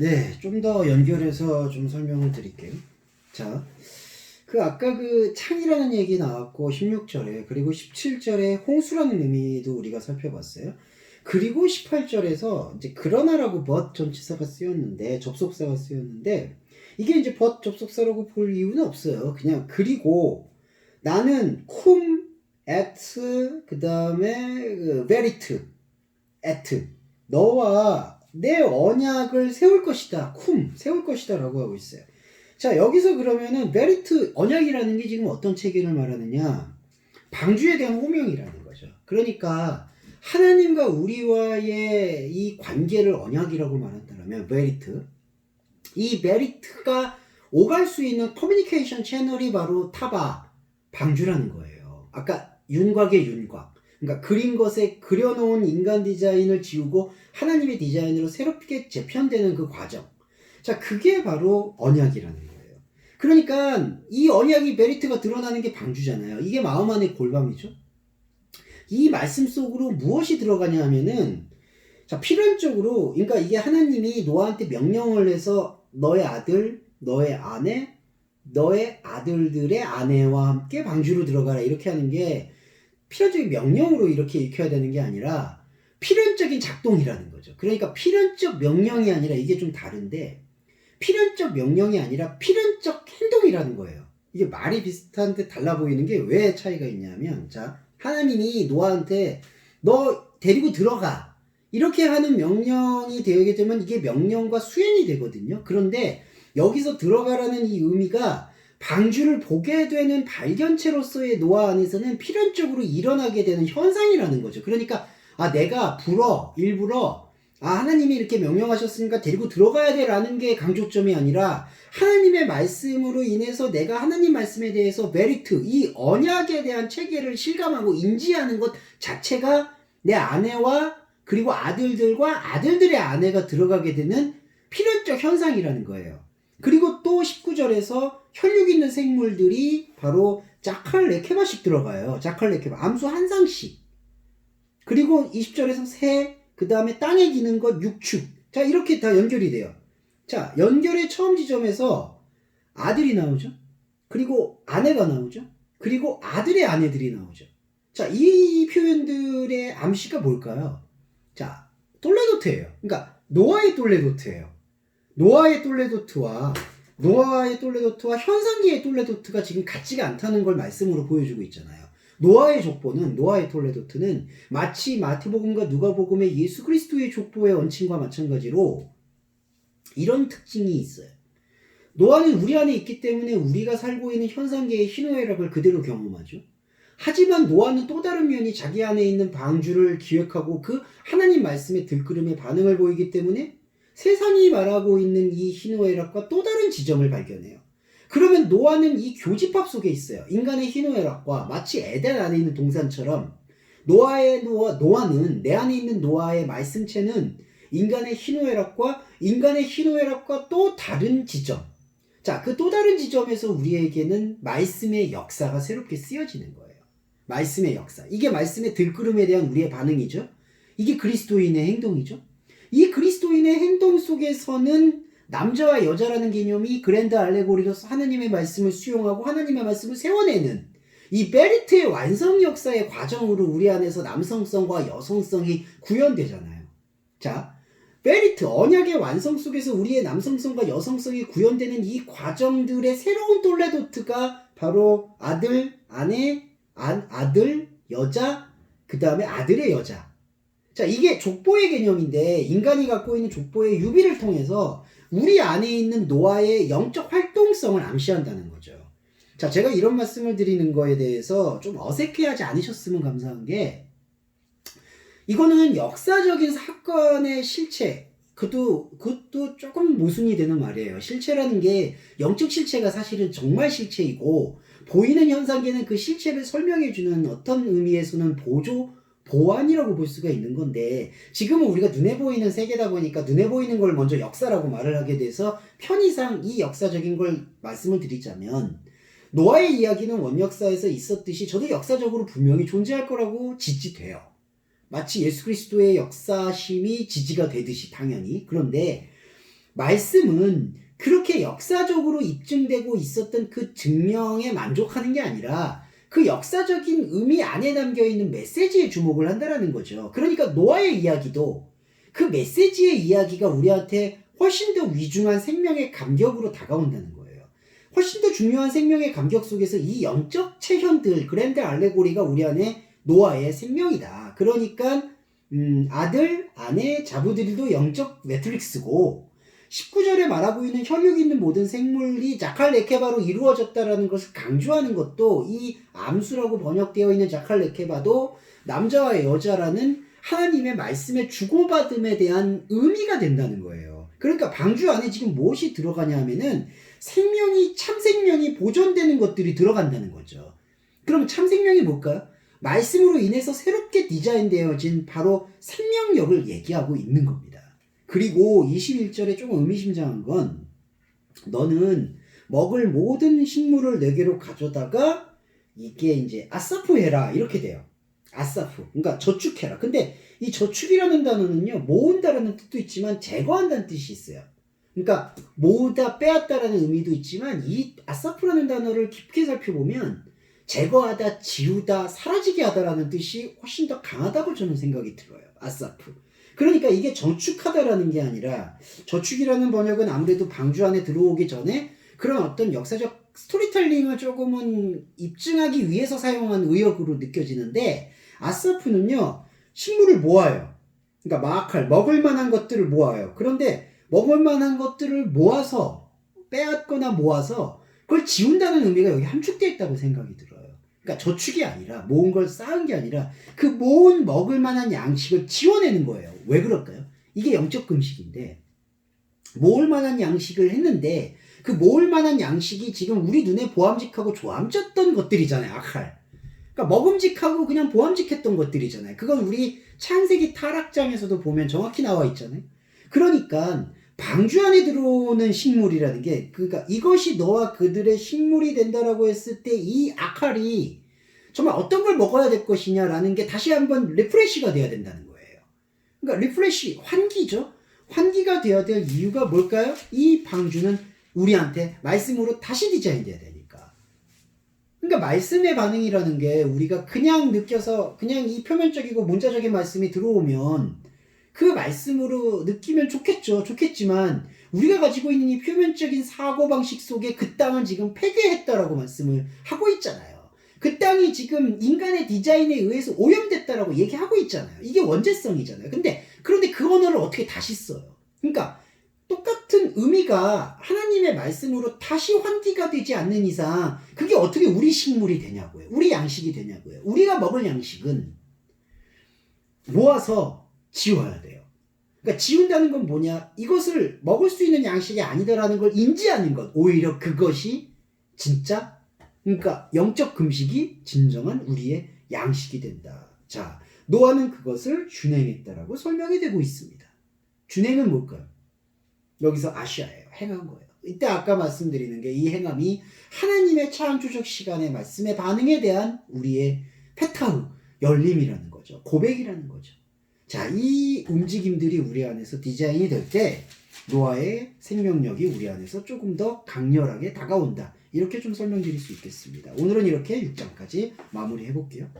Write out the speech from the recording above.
네, 좀 더 연결해서 좀 설명을 드릴게요. 자, 그 아까 그 창이라는 얘기 나왔고 16절에 그리고 17절에 홍수라는 의미도 우리가 살펴봤어요. 그리고 18절에서 이제 그러나라고 but 전치사가 쓰였는데 접속사가 쓰였는데 이게 이제 but 접속사라고 볼 이유는 없어요. 그냥 그리고 나는 쿰 at 그다음에 그 verit at 너와 내 언약을 세울 것이다. 쿰 세울 것이다라고 하고 있어요. 자 여기서 그러면은 베리트 언약이라는 게 지금 어떤 체계를 말하느냐 방주에 대한 호명이라는 거죠. 그러니까 하나님과 우리와의 이 관계를 언약이라고 말한다면 베리트 이 베리트가 오갈 수 있는 커뮤니케이션 채널이 바로 타바 방주라는 거예요. 아까 윤곽의 윤곽. 그러니까 그린 것에 그려놓은 인간 디자인을 지우고 하나님의 디자인으로 새롭게 재편되는 그 과정. 자, 그게 바로 언약이라는 거예요. 그러니까 이 언약이 메리트가 드러나는 게 방주잖아요. 이게 마음 안의 골방이죠. 이 말씀 속으로 무엇이 들어가냐 하면은 자, 필연적으로 그러니까 이게 하나님이 노아한테 명령을 해서 너의 아들, 너의 아내, 너의 아들들의 아내와 함께 방주로 들어가라 이렇게 하는 게 필연적인 명령으로 이렇게 읽혀야 되는 게 아니라 필연적인 작동이라는 거죠. 그러니까 필연적 명령이 아니라 이게 좀 다른데 필연적 명령이 아니라 필연적 행동이라는 거예요. 이게 말이 비슷한데 달라 보이는 게 왜 차이가 있냐면 자 하나님이 노아한테 너 데리고 들어가 이렇게 하는 명령이 되게 되면 이게 명령과 수행이 되거든요. 그런데 여기서 들어가라는 이 의미가 방주를 보게 되는 발견체로서의 노아 안에서는 필연적으로 일어나게 되는 현상이라는 거죠. 그러니까 아 내가 불어 일부러 아 하나님이 이렇게 명령하셨으니까 데리고 들어가야 돼라는 게 강조점이 아니라 하나님의 말씀으로 인해서 내가 하나님 말씀에 대해서 메리트 이 언약에 대한 체계를 실감하고 인지하는 것 자체가 내 아내와 그리고 아들들과 아들들의 아내가 들어가게 되는 필연적 현상이라는 거예요. 그리고 또 19절에서 혈육 있는 생물들이 바로 자칼 레케바씩 들어가요. 자칼 레케바. 암수 한 상씩. 그리고 20절에서 새, 그 다음에 땅에 기는 것 육축. 자, 이렇게 다 연결이 돼요. 자, 연결의 처음 지점에서 아들이 나오죠. 그리고 아내가 나오죠. 그리고 아들의 아내들이 나오죠. 자, 이 표현들의 암시가 뭘까요? 자, 똘레도트예요. 그러니까 노아의 똘레도트예요. 노아의 똘레도트와 노아의 똘레도트와 현상기의 똘레도트가 지금 같지가 않다는 걸 말씀으로 보여주고 있잖아요. 노아의 족보는 노아의 톨레도트는 마치 마태복음과 누가복음의 예수 그리스도의 족보의 원칙과 마찬가지로 이런 특징이 있어요. 노아는 우리 안에 있기 때문에 우리가 살고 있는 현상계의 희노애락을 그대로 경험하죠. 하지만 노아는 또 다른 면이 자기 안에 있는 방주를 기획하고 그 하나님 말씀의 들끓음에 반응을 보이기 때문에 세상이 말하고 있는 이 희노애락과 또 다른 지점을 발견해요. 그러면 노아는 이 교집합 속에 있어요. 인간의 희노애락과 마치 에덴 안에 있는 동산처럼 노아의 노아, 노아는 내 안에 있는 노아의 말씀체는 인간의 희노애락과 인간의 희노애락과 또 다른 지점. 자, 그 또 다른 지점에서 우리에게는 말씀의 역사가 새롭게 쓰여지는 거예요. 말씀의 역사. 이게 말씀의 들끓음에 대한 우리의 반응이죠. 이게 그리스도인의 행동이죠. 이 그리스도인의 행동 속에서는 남자와 여자라는 개념이 그랜드 알레고리로서 하나님의 말씀을 수용하고 하나님의 말씀을 세워내는 이 베리트의 완성 역사의 과정으로 우리 안에서 남성성과 여성성이 구현되잖아요. 자, 베리트 언약의 완성 속에서 우리의 남성성과 여성성이 구현되는 이 과정들의 새로운 톨레도트가 바로 아들, 아내, 아, 아들, 여자, 그 다음에 아들의 여자. 자, 이게 족보의 개념인데 인간이 갖고 있는 족보의 유비를 통해서 우리 안에 있는 노아의 영적 활동성을 암시한다는 거죠. 자, 제가 이런 말씀을 드리는 거에 대해서 좀 어색해하지 않으셨으면 감사한 게 이거는 역사적인 사건의 실체, 그것도, 그것도 조금 모순이 되는 말이에요. 실체라는 게 영적 실체가 사실은 정말 실체이고 보이는 현상계는 그 실체를 설명해 주는 어떤 의미에서는 보조, 보완이라고 볼 수가 있는 건데 지금은 우리가 눈에 보이는 세계다 보니까 눈에 보이는 걸 먼저 역사라고 말을 하게 돼서 편의상 이 역사적인 걸 말씀을 드리자면 노아의 이야기는 원역사에서 있었듯이 저도 역사적으로 분명히 존재할 거라고 지지돼요. 마치 예수 그리스도의 역사심이 지지가 되듯이 당연히 그런데 말씀은 그렇게 역사적으로 입증되고 있었던 그 증명에 만족하는 게 아니라 그 역사적인 의미 안에 담겨 있는 메시지에 주목을 한다라는 거죠. 그러니까 노아의 이야기도 그 메시지의 이야기가 우리한테 훨씬 더 위중한 생명의 감격으로 다가온다는 거예요. 훨씬 더 중요한 생명의 감격 속에서 이 영적 체현들, 그랜드 알레고리가 우리 안에 노아의 생명이다. 그러니까 음, 아들, 아내, 자부들도 영적 매트릭스고 19절에 말하고 있는 혈육 있는 모든 생물이 자칼레케바로 이루어졌다라는 것을 강조하는 것도 이 암수라고 번역되어 있는 자칼레케바도 남자와 여자라는 하나님의 말씀의 주고받음에 대한 의미가 된다는 거예요. 그러니까 방주 안에 지금 무엇이 들어가냐 하면은 생명이 참 생명이 보존되는 것들이 들어간다는 거죠. 그럼 참 생명이 뭘까요? 말씀으로 인해서 새롭게 디자인되어진 바로 생명력을 얘기하고 있는 겁니다. 그리고 21절에 좀 의미심장한 건 너는 먹을 모든 식물을 내게로 가져다가 이게 이제 아사프 해라 이렇게 돼요. 아사프. 그러니까 저축해라. 근데 이 저축이라는 단어는요. 모은다라는 뜻도 있지만 제거한다는 뜻이 있어요. 그러니까 모으다 빼앗다라는 의미도 있지만 이 아사프라는 단어를 깊게 살펴보면 제거하다, 지우다, 사라지게 하다라는 뜻이 훨씬 더 강하다고 저는 생각이 들어요. 아사프. 그러니까 이게 저축하다라는 게 아니라 저축이라는 번역은 아무래도 방주 안에 들어오기 전에 그런 어떤 역사적 스토리텔링을 조금은 입증하기 위해서 사용한 의역으로 느껴지는데 아사프는요 식물을 모아요. 그러니까 마칼 먹을 만한 것들을 모아요. 그런데 먹을 만한 것들을 모아서 빼앗거나 모아서 그걸 지운다는 의미가 여기 함축되어 있다고 생각이 들어요. 그러니까 저축이 아니라 모은 걸 쌓은 게 아니라 그 모은 먹을 만한 양식을 지워내는 거예요. 왜 그럴까요? 이게 영적 금식인데 모을 만한 양식을 했는데 그 모을 만한 양식이 지금 우리 눈에 보암직하고 조암졌던 것들이잖아요. 아칼. 그러니까 먹음직하고 그냥 보암직했던 것들이잖아요. 그건 우리 창세기 타락장에서도 보면 정확히 나와 있잖아요. 그러니까 방주 안에 들어오는 식물이라는 게 그러니까 이것이 너와 그들의 식물이 된다라고 했을 때 이 아칼이 정말 어떤 걸 먹어야 될 것이냐라는 게 다시 한번 리프레시가 돼야 된다는 거예요. 그러니까 리프레시 환기죠. 환기가 되어야 될 이유가 뭘까요? 이 방주는 우리한테 말씀으로 다시 디자인돼야 되니까. 그러니까 말씀의 반응이라는 게 우리가 그냥 느껴서 그냥 이 표면적이고 문자적인 말씀이 들어오면 그 말씀으로 느끼면 좋겠죠. 좋겠지만 우리가 가지고 있는 이 표면적인 사고방식 속에 그 땅은 지금 폐괴했다라고 말씀을 하고 있잖아요. 그 땅이 지금 인간의 디자인에 의해서 오염됐다라고 얘기하고 있잖아요. 이게 원죄성이잖아요. 근데 그런데 그 언어를 어떻게 다시 써요? 그러니까 똑같은 의미가 하나님의 말씀으로 다시 환기가 되지 않는 이상 그게 어떻게 우리 식물이 되냐고요. 우리 양식이 되냐고요. 우리가 먹을 양식은 모아서 지워야 돼요. 그러니까 지운다는 건 뭐냐? 이것을 먹을 수 있는 양식이 아니다라는 걸 인지하는 것. 오히려 그것이 진짜 그러니까 영적 금식이 진정한 우리의 양식이 된다. 자, 노아는 그것을 준행했다라고 설명이 되고 있습니다. 준행은 뭘까요? 여기서 아시아예요. 행한 거예요. 이때 아까 말씀드리는 게 이 행함이 하나님의 창조적 시간의 말씀의 반응에 대한 우리의 페타우, 열림이라는 거죠. 고백이라는 거죠. 자, 이 움직임들이 우리 안에서 디자인이 될 때 노아의 생명력이 우리 안에서 조금 더 강렬하게 다가온다. 이렇게 좀 설명드릴 수 있겠습니다. 오늘은 이렇게 6장까지 마무리해 볼게요.